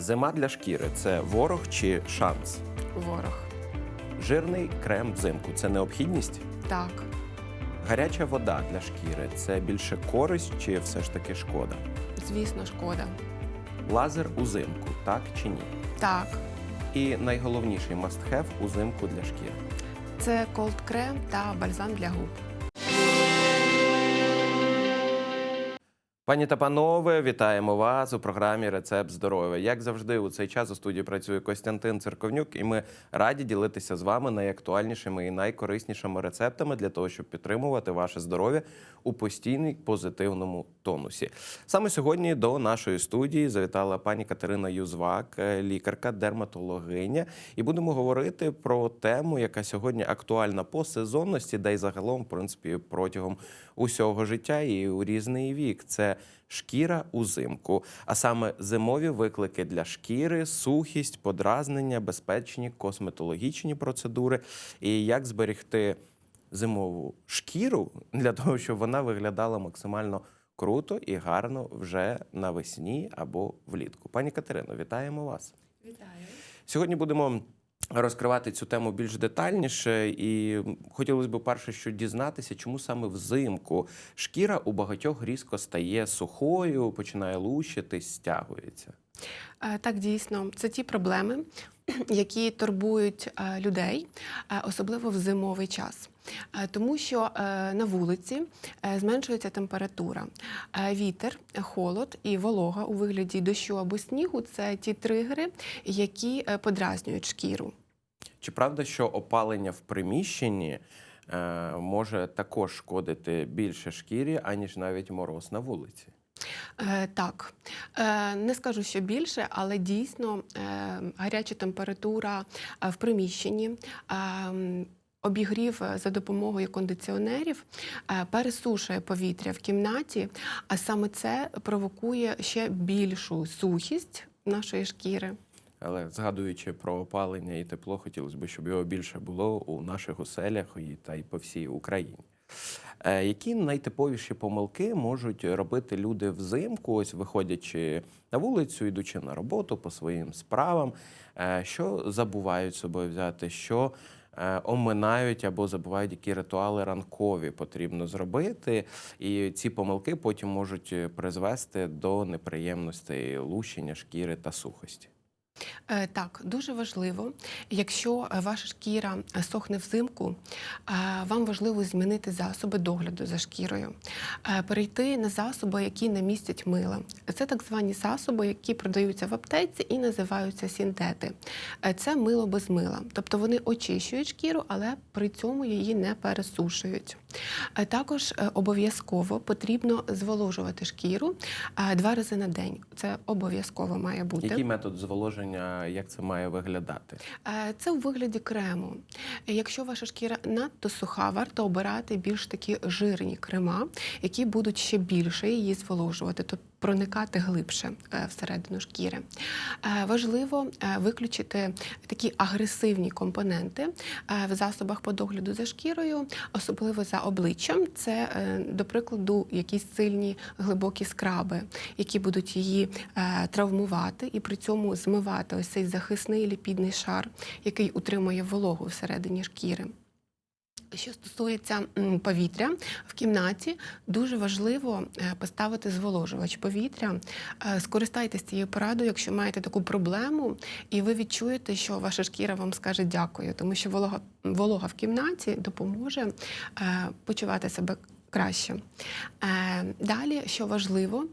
Зима для шкіри це ворог чи шанс? Ворог. Жирний крем взимку це необхідність? Так. Гаряча вода для шкіри це більше користь чи все ж таки шкода? Звісно, шкода. Лазер узимку, так чи ні? Так. І найголовніший must-have узимку для шкіри. Це колд крем та бальзам для губ. Пані та панове, вітаємо вас у програмі Рецепт здоров'я. Як завжди, у цей час у студії працює Костянтин Церковнюк, і ми раді ділитися з вами найактуальнішими і найкориснішими рецептами для того, щоб підтримувати ваше здоров'я у постійній позитивному тонусі. Саме сьогодні до нашої студії завітала пані Катерина Юзвак, е, лікарка, дерматологиня, і будемо говорити про тему, яка сьогодні актуальна по сезонності, да й загалом, в принципі, протягом усього життя і у різний вік. Це шкіра узимку, а саме зимові виклики для шкіри, сухість, подразнення, безпечні косметологічні процедури і як зберегти зимову шкіру для того, щоб вона виглядала максимально круто і гарно вже навесні або влітку. Пані Катерино, вітаємо вас. Вітаю. Сьогодні будемо розкривати цю тему більш детальніше, і хотілося б перше, що дізнатися, чому саме взимку шкіра у багатьох різко стає сухою, починає лущитись, стягується. Е, Так, дійсно, це ті проблеми, які турбують е, людей, е, особливо в зимовий час. Тому що на вулиці зменшується температура. Вітер, холод і волога у вигляді дощу або снігу це ті тригери, які подразнюють шкіру. Чи правда, що опалення в приміщенні е, може також шкодити більше шкірі, аніж навіть мороз на вулиці? Е, Так, Е, не скажу, що більше, але дійсно е, гаряча температура е, в приміщенні. е, Обігрів е, за допомогою кондиціонерів е, пересушує повітря в кімнаті, а саме це провокує ще більшу сухість нашої шкіри. Але згадуючи про опалення і тепло, хотілося б, щоб його більше було у наших оселях і та й по всій Україні. Е, Які найтиповіші помилки можуть робити люди взимку, ось виходячи на вулицю, йдучи на роботу по своїм справам, Е, що забувають собою взяти, що е, оминають або забувають, які ритуали ранкові потрібно зробити, і ці помилки потім можуть призвести до неприємностей лущення шкіри та сухості. Е, Так, дуже важливо, якщо е, ваша шкіра е, сохне взимку, вам важливо змінити засоби догляду за шкірою, перейти на засоби, які не містять мила. Це так звані засоби, які продаються в аптеці і називаються синтети. Е, Це мило без мила, тобто вони очищують шкіру, але при цьому її не пересушують. Е, Також е, обов'язково потрібно зволожувати шкіру е, два рази на день. Це обов'язково має бути. Який метод зволоження, як це має виглядати? Це у вигляді крему. Якщо ваша шкіра надто суха, варто обирати більш такі жирні крема, які будуть ще більше її зволожувати, тобто проникати глибше е, всередину шкіри. Е, Важливо е, виключити такі агресивні компоненти в засобах по догляду за шкірою, особливо за обличчям. Це, до прикладу, якісь сильні глибокі скраби, які будуть її травмувати і при цьому змивати ось цей захисний ліпідний шар, який утримує вологу всередині шкіри. Що стосується повітря в кімнаті, дуже важливо е, поставити зволожувач повітря. Е, Скористайтеся цією порадою, якщо маєте таку проблему, і ви відчуєте, що ваша шкіра вам скаже дякую, тому що волога, волога в кімнаті допоможе е, почувати себе краще. Далі, що важливо,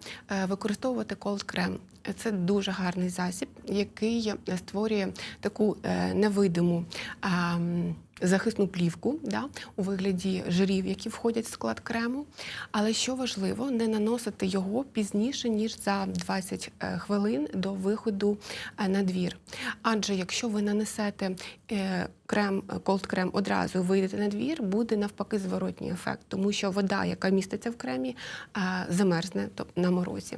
використовувати колд крем. Це дуже гарний засіб, який створює таку невидиму захисну плівку да, у вигляді жирів, які входять в склад крему. Але що важливо, не наносити його пізніше, ніж за 20 е, хвилин до виходу е, на двір. Адже якщо ви нанесете е, крем, колд крем одразу вийдете на двір, буде навпаки зворотній ефект, тому що вода, яка міститься в кремі, замерзне на морозі.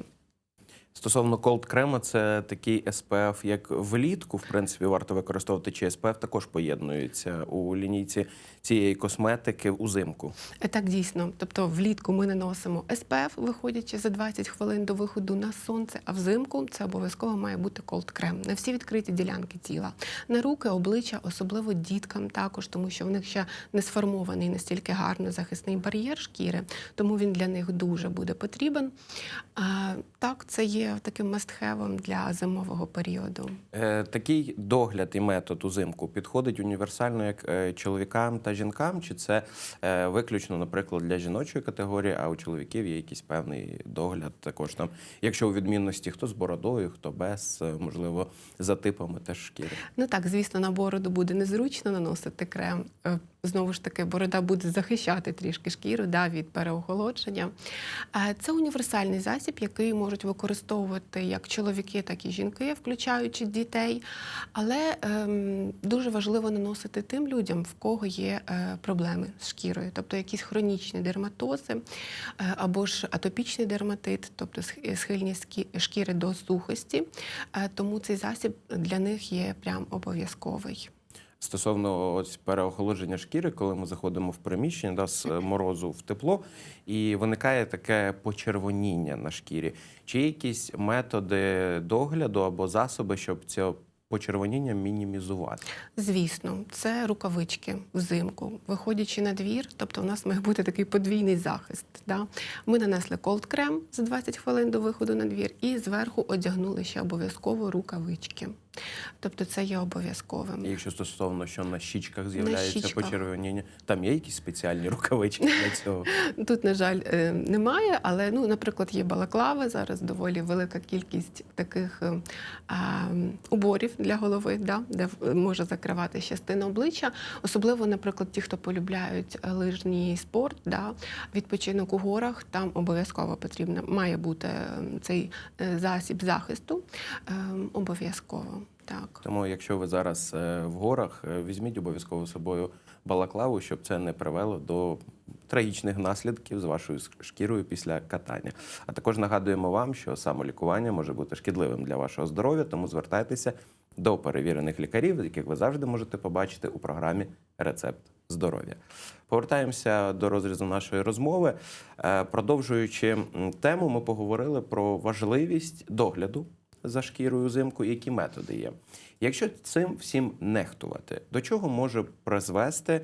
Стосовно колд крема, це такий SPF, як влітку, в принципі, варто використовувати, чи SPF також поєднується у лінійці цієї косметики узимку. Е, Так, дійсно. Тобто влітку ми наносимо SPF, виходячи за 20 хвилин до виходу на сонце, а взимку це обов'язково має бути колд крем на всі відкриті ділянки тіла. На руки, обличчя, особливо діткам також, тому що в них ще не сформований настільки гарно захисний бар'єр шкіри, тому він для них дуже буде потрібен. А, так, це є таким мастхевом для зимового періоду. Е, Такий догляд і метод узимку підходить універсально як е, чоловікам та жінкам, чи це е, виключно, наприклад, для жіночої категорії, а у чоловіків є якийсь певний догляд також там, якщо у відмінності хто з бородою, хто без, можливо, за типами теж шкіри. Ну так, звісно, на бороду буде незручно наносити крем. Знову ж таки, борода буде захищати трішки шкіру да, від переохолодження. Е, Це універсальний засіб, який можуть використовувати як чоловіки, так і жінки, включаючи дітей. Але ем, дуже важливо наносити тим людям, в кого є е, проблеми з шкірою, тобто якісь хронічні дерматози е, або ж атопічний дерматит, тобто сх- схильність шкіри до сухості. Тому цей засіб для них є прям обов'язковий. Стосовно ось переохолодження шкіри, коли ми заходимо в приміщення да, з е, морозу в тепло, і виникає таке почервоніння на шкірі. Чи є якісь методи догляду або засоби, щоб це почервоніння мінімізувати? Звісно, це рукавички взимку. Виходячи на двір, тобто у нас має бути такий подвійний захист. Да? Ми нанесли колд крем за 20 хвилин до виходу на двір, і зверху одягнули ще обов'язково рукавички. Тобто це є обов'язковим. І якщо стосовно, що на щічках з'являється почервоніння, там є якісь спеціальні рукавички для цього? Тут, на жаль, е, немає, але ну, наприклад, є балаклави. Зараз доволі велика кількість таких е, а, уборів для голови, да, де може закривати частину обличчя. Особливо, наприклад, ті, хто полюбляють лижний спорт, да, відпочинок у горах, там обов'язково потрібно має бути е, цей засіб захисту. Обов'язково. Так. Тому, якщо ви зараз е, в горах, е, візьміть обов'язково собою балаклаву, щоб це не привело до трагічних наслідків з вашою шкірою після катання. А також нагадуємо вам, що самолікування може бути шкідливим для вашого здоров'я, тому звертайтеся до перевірених лікарів, яких ви завжди можете побачити у програмі Рецепт здоров'я. Повертаємося до розрізу нашої розмови. Е, Продовжуючи тему, ми поговорили про важливість догляду за шкірою взимку і які методи є. Якщо цим всім нехтувати, до чого може призвести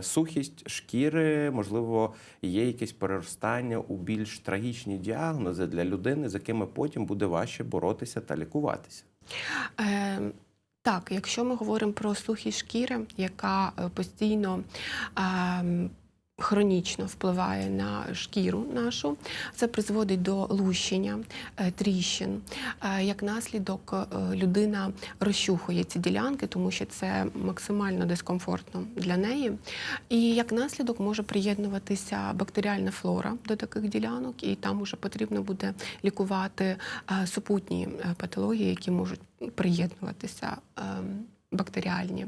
сухість шкіри, можливо, є якесь переростання у більш трагічні діагнози для людини, з якими потім буде важче боротися та лікуватися. Е, так, якщо ми говоримо про сухість шкіри, яка е, постійно е, хронічно впливає на шкіру нашу, це призводить до лущення, е, тріщин. Е, Як наслідок е, людина розчухує ці ділянки, тому що це максимально дискомфортно для неї. І як наслідок може приєднуватися бактеріальна флора до таких ділянок, і там уже потрібно буде лікувати супутні патології, які можуть приєднуватися е, бактеріальні.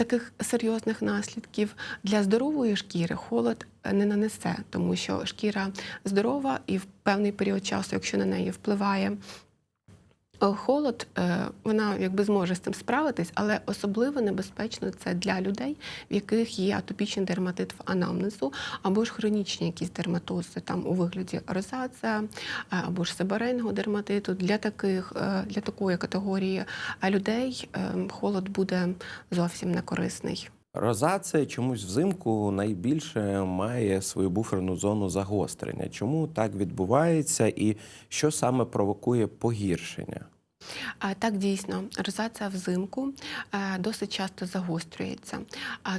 Таких серйозних наслідків. Для здорової шкіри холод е, не нанесе, тому що шкіра здорова і в певний період часу, якщо на неї впливає холод, е, вона якби зможе з цим справитись, але особливо небезпечно це для людей, в яких є атопічний дерматит в анамнезу, або ж хронічні якісь дерматози, там у вигляді розація, е, або ж себорейного дерматиту. Для таких е, для такої категорії е, людей е, холод буде зовсім не корисний. Розація чомусь взимку найбільше має свою буферну зону загострення. Чому так відбувається, і що саме провокує погіршення? Так дійсно розація взимку е, досить часто загострюється,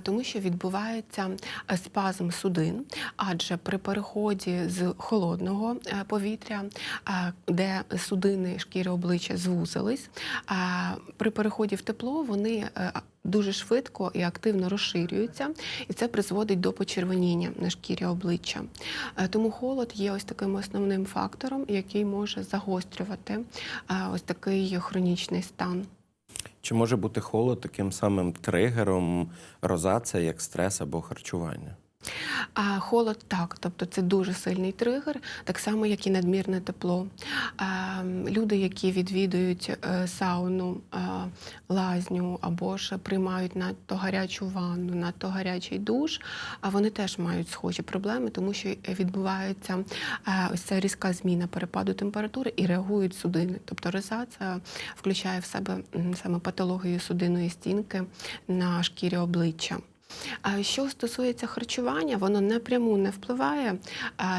тому що відбувається е, спазм судин, адже при переході з холодного е, повітря, де судини шкіри обличчя звузились, при переході в тепло вони дуже швидко і активно розширюються, і це призводить до почервоніння на шкірі обличчя. Е, Тому холод є ось таким основним фактором, який може загострювати е, ось такий хронічний стан. Чи може бути холод таким самим тригером розація, як стрес або харчування? А холод так, тобто це дуже сильний тригер, так само, як і надмірне тепло. А, люди, які відвідують е, сауну, лазню або ж приймають надто гарячу ванну, надто гарячий душ, а вони теж мають схожі проблеми, тому що відбувається е, ось ця різка зміна перепаду температури і реагують судини. Тобто розація включає в себе саме патологію судинної стінки на шкірі обличчя. А Що стосується харчування, воно напряму не впливає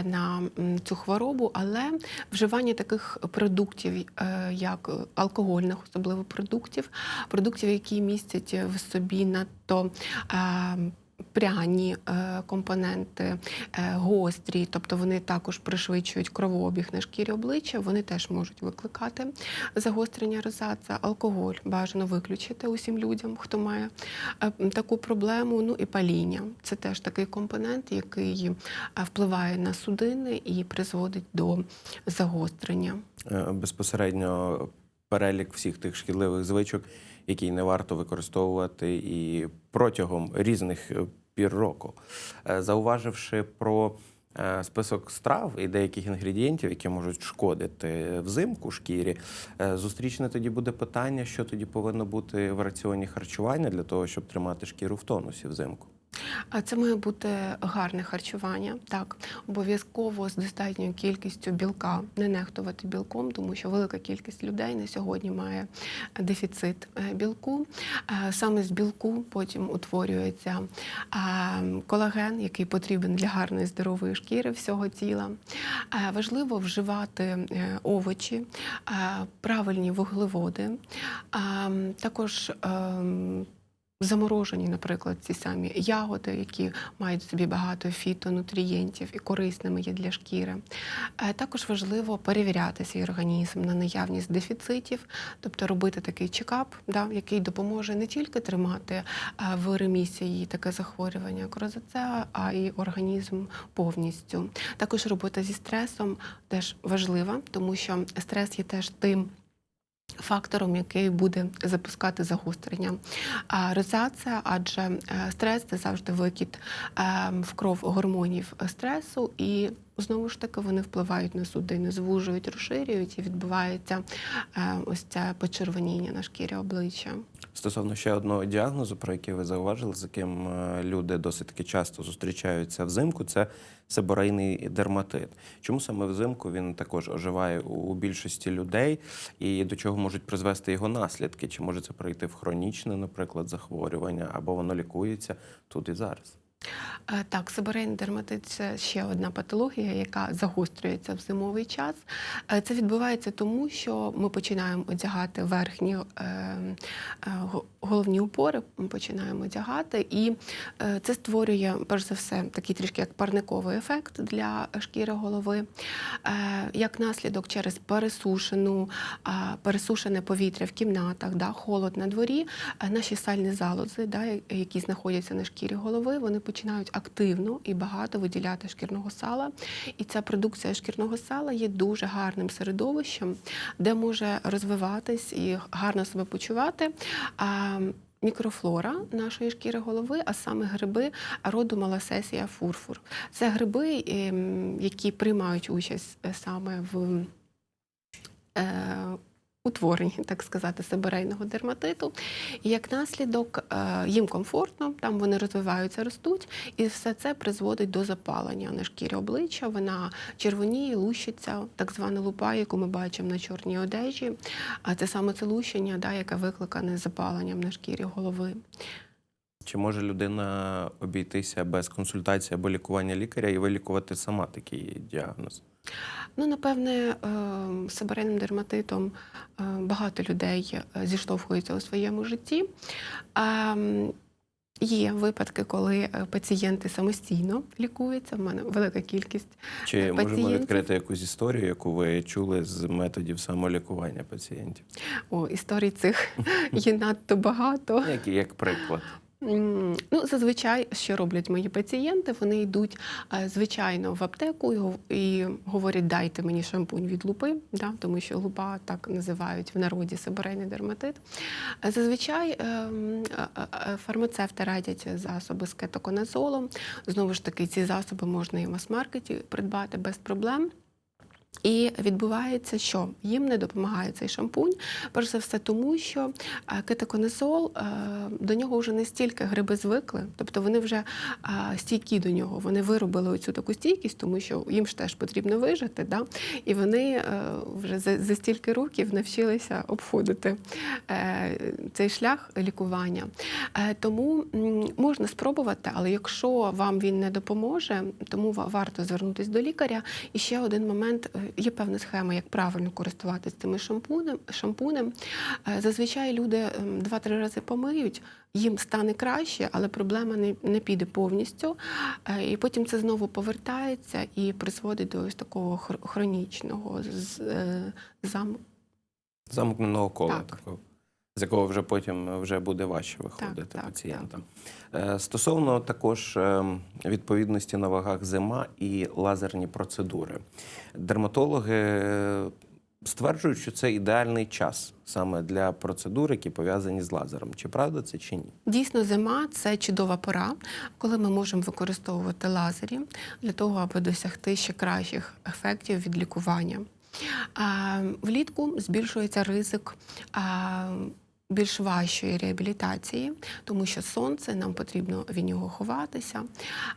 на цю хворобу, але вживання таких продуктів, е, як алкогольних, особливо продуктів, продуктів, які містять в собі надто а, пряні е, компоненти, е, гострі, тобто вони також пришвидшують кровообіг на шкірі обличчя, вони теж можуть викликати загострення розація. Алкоголь бажано виключити усім людям, хто має е, таку проблему. Ну і паління. Це теж такий компонент, який впливає на судини і призводить до загострення. Безпосередньо перелік всіх тих шкідливих звичок, які не варто використовувати і протягом різних е, пір року. Е, Зауваживши про е, список страв і деяких інгредієнтів, які можуть шкодити взимку шкірі, е, зустрічне тоді буде питання, що тоді повинно бути в раціоні харчування для того, щоб тримати шкіру в тонусі взимку. Це має бути гарне харчування. Так, обов'язково з достатньою кількістю білка не нехтувати білком, тому що велика кількість людей на сьогодні має дефіцит е, білку. Е, Саме з білку потім утворюється е, колаген, який потрібен для гарної здорової шкіри всього тіла. Е, Важливо вживати е, овочі, е, правильні вуглеводи, також ем, Заморожені, наприклад, ці самі ягоди, які мають в собі багато фітонутрієнтів і корисними є для шкіри. Е, Також важливо перевіряти свій організм на наявність дефіцитів, тобто робити такий чекап, да, який допоможе не тільки тримати е, в ремісії таке захворювання, як а й організм повністю. Також робота зі стресом теж важлива, тому що стрес є теж тим фактором, який буде запускати загострення. Розація, адже е, стрес це завжди викид е, в кров гормонів стресу, і знову ж таки вони впливають на судини, звужують, розширюють, і відбувається е, ось це почервоніння на шкірі обличчя. Стосовно ще одного діагнозу, про який ви зауважили, з яким е, люди досить часто зустрічаються взимку, це себорейний дерматит. Чому саме взимку він також оживає у більшості людей, і до чого можуть призвести його наслідки? Чи може це пройти в хронічне, наприклад, захворювання, або воно лікується тут і зараз? Е, Так, сибирейний дерматит це ще одна патологія, яка загострюється в зимовий час. Е, Це відбувається тому, що ми починаємо одягати верхні е, го- головні упори, ми починаємо одягати, і це створює, перш за все, такий трішки як парниковий ефект для шкіри голови. Як наслідок через пересушену, пересушене повітря в кімнатах, холод на дворі, наші сальні залози, які знаходяться на шкірі голови, вони починають активно і багато виділяти шкірного сала. І ця продукція шкірного сала є дуже гарним середовищем, де може розвиватись і гарно себе почувати. Мікрофлора нашої шкіри голови, а саме гриби роду маласесія фурфур. Це гриби, ем, які приймають участь е, саме в е, утворенні, так сказати, сибирейного дерматиту. І як наслідок е, їм комфортно, там вони розвиваються, ростуть, і все це призводить до запалення на шкірі обличчя. Вона червоніє, лущиться, так звана лупа, яку ми бачимо на чорній одежі. А це саме це лущення, да, яке викликане запаленням на шкірі голови. Чи може людина обійтися без консультації або лікування лікаря і вилікувати сама такий діагноз? Ну, напевне, е, з сибирейним дерматитом е, багато людей е, зіштовхуються у своєму житті. Є випадки, коли пацієнти самостійно лікуються. В мене велика кількість. Чи можемо відкрити якусь історію, яку ви чули з методів самолікування пацієнтів? О, історій цих є надто багато. Як, як приклад? Ну, зазвичай, що роблять мої пацієнти, вони йдуть е, звичайно в аптеку і, говорять, дайте мені шампунь від лупи, да, тому що лупа так називають в народі сибирейний дерматит. Е, Зазвичай ем, е, фармацевти радять засоби з кетоконазолом. Знову ж таки, ці засоби можна і в мас-маркеті придбати без проблем. І відбувається, що їм не допомагає цей шампунь, перш за все, тому що е, кетоконазол, е, до нього вже не стільки гриби звикли, тобто вони вже е, стійкі до нього. Вони виробили оцю таку стійкість, тому що їм ж теж потрібно вижити. Да? І вони вже за, стільки років навчилися обходити цей шлях лікування. Тому можна спробувати, але якщо вам він не допоможе, тому варто звернутися до лікаря. І ще один момент: є певна схема, як правильно користуватися цими шампунем. шампунем. Е, Зазвичай люди ем, два-три рази помиють, їм стане краще, але проблема не, не піде повністю. Е, І потім це знову повертається і призводить до ось такого хронічного з- Замок зам, Замкненого кола Так. такого. З якого вже потім вже буде важче виходити так, пацієнтам. Е, Стосовно також ем, відповідності на вагах зима і лазерні процедури. Дерматологи е, стверджують, що це ідеальний час саме для процедур, які пов'язані з лазером. Чи правда це чи ні? Дійсно, зима це чудова пора, коли ми можемо використовувати лазері для того, аби досягти ще кращих ефектів від лікування. Влітку збільшується ризик. Більш важчої реабілітації, тому що сонце нам потрібно від нього ховатися.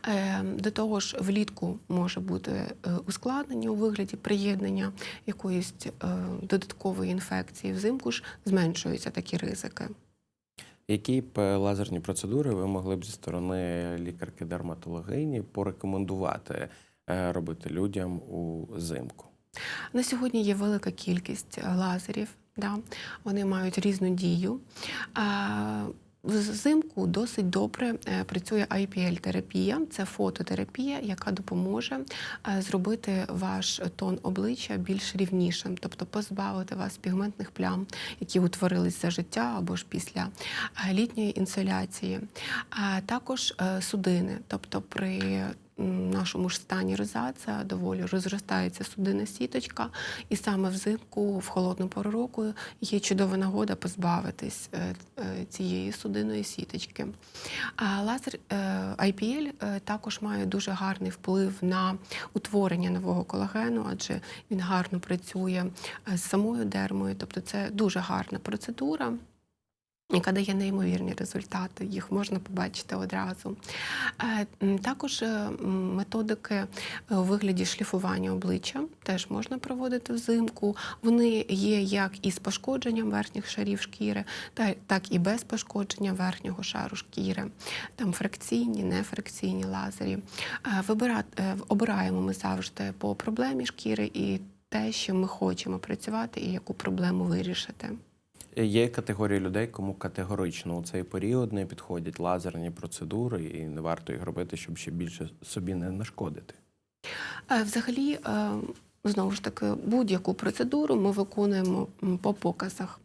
Е, До того ж, влітку може бути е, ускладнення у вигляді приєднання якоїсь е, додаткової інфекції. Взимку ж зменшуються такі ризики. Які б е, лазерні процедури ви могли б зі сторони лікарки-дерматологині порекомендувати робити людям у зимку? На сьогодні є велика кількість лазерів. Да? Вони мають різну дію. Взимку досить добре е, працює IPL-терапія, це фототерапія, яка допоможе е, зробити ваш тон обличчя більш рівнішим, тобто позбавити вас пігментних плям, які утворились за життя або ж після е, літньої інсоляції. А також судини, тобто при нашому ж стані розація доволі розростається судинна сіточка, і саме взимку, в холодну пору року, є чудова нагода позбавитись е, е, цієї судинної сіточки. А лазер IPL е, також має дуже гарний вплив на утворення нового колагену, адже він гарно працює з самою дермою, тобто це дуже гарна процедура. Яка дає неймовірні результати, їх можна побачити одразу. Е, Також е, методики е, у вигляді шліфування обличчя теж можна проводити взимку. Вони є як із пошкодженням верхніх шарів шкіри, так і без пошкодження верхнього шару шкіри. Там фракційні, нефракційні лазері. Обираємо ми завжди по проблемі шкіри і те, що ми хочемо працювати, і яку проблему вирішити. Є категорії людей, кому категорично у цей період не підходять лазерні процедури, і не варто їх робити, щоб ще більше собі не нашкодити. Е, Взагалі, е, знову ж таки, будь-яку процедуру ми виконуємо по показах.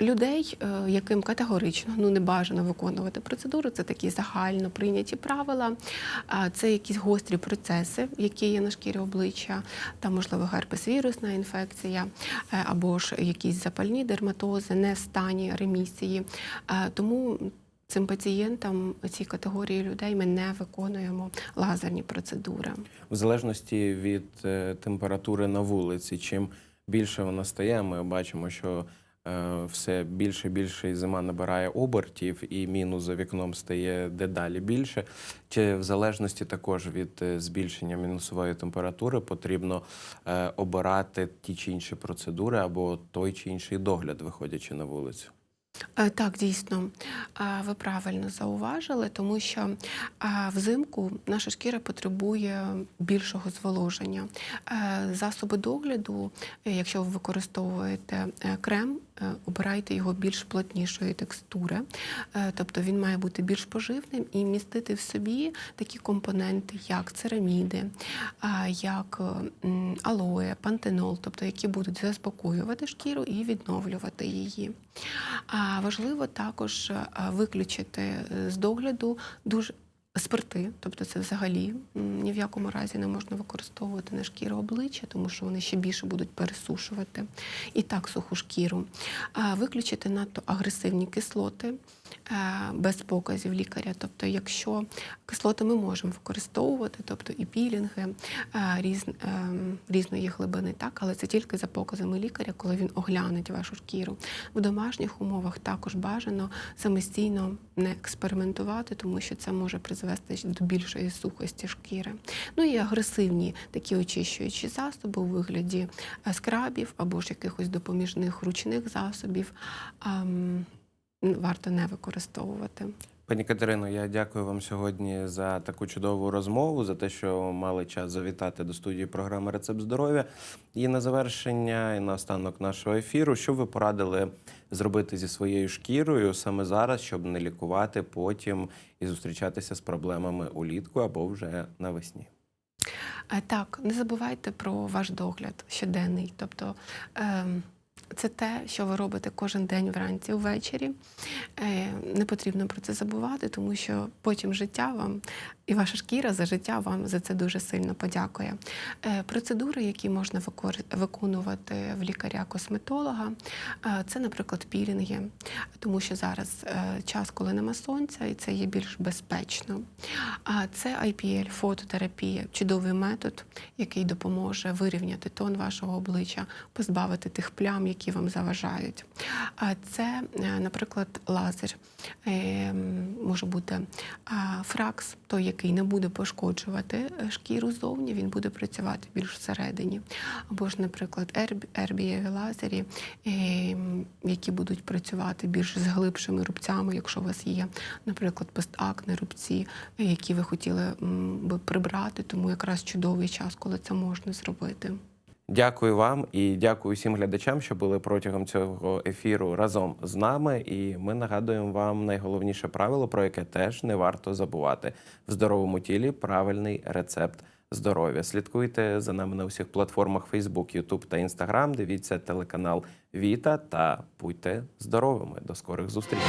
Людей, е, яким категорично ну не бажано виконувати процедуру, це такі загально прийняті правила. Це якісь гострі процеси, які є на шкірі обличчя, там можливо герпес-вірусна інфекція, е, або ж якісь запальні дерматози, не в стані ремісії. Е, Тому цим пацієнтам цій категорії людей ми не виконуємо лазерні процедури. В залежності від температури на вулиці, чим більше вона стає, ми бачимо, що все більше і більше зима набирає обертів, і мінус за вікном стає дедалі більше. Чи в залежності також від е, збільшення мінусової температури потрібно е, обирати ті чи інші процедури або той чи інший догляд, виходячи на вулицю? Е, Так, дійсно, Е, ви правильно зауважили, тому що е, взимку наша шкіра потребує більшого зволоження. Е, Засоби догляду, е, якщо ви використовуєте е, крем е, обирайте його більш плотнішої текстури, Е, тобто він має бути більш поживним і містити в собі такі компоненти, як цераміди, а, як е, алоє, пантенол, тобто які будуть заспокоювати шкіру і відновлювати її. Важливо також е, виключити е, з догляду дуже спирти, тобто це взагалі ні в якому разі не можна використовувати на шкіру обличчя, тому що вони ще більше будуть пересушувати. І так суху шкіру. А виключити надто агресивні кислоти без показів лікаря. Тобто, якщо кислоти ми можемо використовувати, тобто і пілінги е, різ, е, різної глибини, так, але це тільки за показами лікаря, коли він огляне вашу шкіру. В домашніх умовах також бажано самостійно не експериментувати, тому що це може призвести до більшої сухості шкіри. Ну і агресивні такі очищуючі засоби у вигляді е, скрабів або ж якихось допоміжних ручних засобів варто не використовувати. Пані Катерино, я дякую вам сьогодні за таку чудову розмову, за те, що мали час завітати до студії програми Рецепт здоров'я. І на завершення, і на останок нашого ефіру, що ви порадили зробити зі своєю шкірою саме зараз, щоб не лікувати потім і зустрічатися з проблемами улітку або вже навесні? Е, Так, не забувайте про ваш догляд щоденний. Тобто ем, це те, що ви робите кожен день вранці ввечері. Е, Не потрібно про це забувати, тому що потім життя вам і ваша шкіра за життя вам за це дуже сильно подякує. Е, Процедури, які можна виконувати в лікаря-косметолога, е, це, наприклад, пілінги, тому що зараз е, час, коли нема сонця, і це є більш безпечно. А це IPL, фототерапія, чудовий метод, який допоможе вирівняти тон вашого обличчя, позбавити тих плям, які вам заважають. А це, наприклад, лазер. Е, Може бути фракс, той, який не буде пошкоджувати е, шкіру зовні, він буде працювати більш всередині. Або ж, наприклад, ерб- ербієві лазері, е, які будуть працювати більш з глибшими рубцями, якщо у вас є, наприклад, постакне рубці, які ви хотіли би прибрати, тому якраз чудовий час, коли це можна зробити. Дякую вам і дякую всім глядачам, що були протягом цього ефіру разом з нами. І ми нагадуємо вам найголовніше правило, про яке теж не варто забувати в здоровому тілі правильний рецепт здоров'я. Слідкуйте за нами на усіх платформах Facebook, YouTube та Instagram. Дивіться телеканал Віта та будьте здоровими. До скорих зустрічей.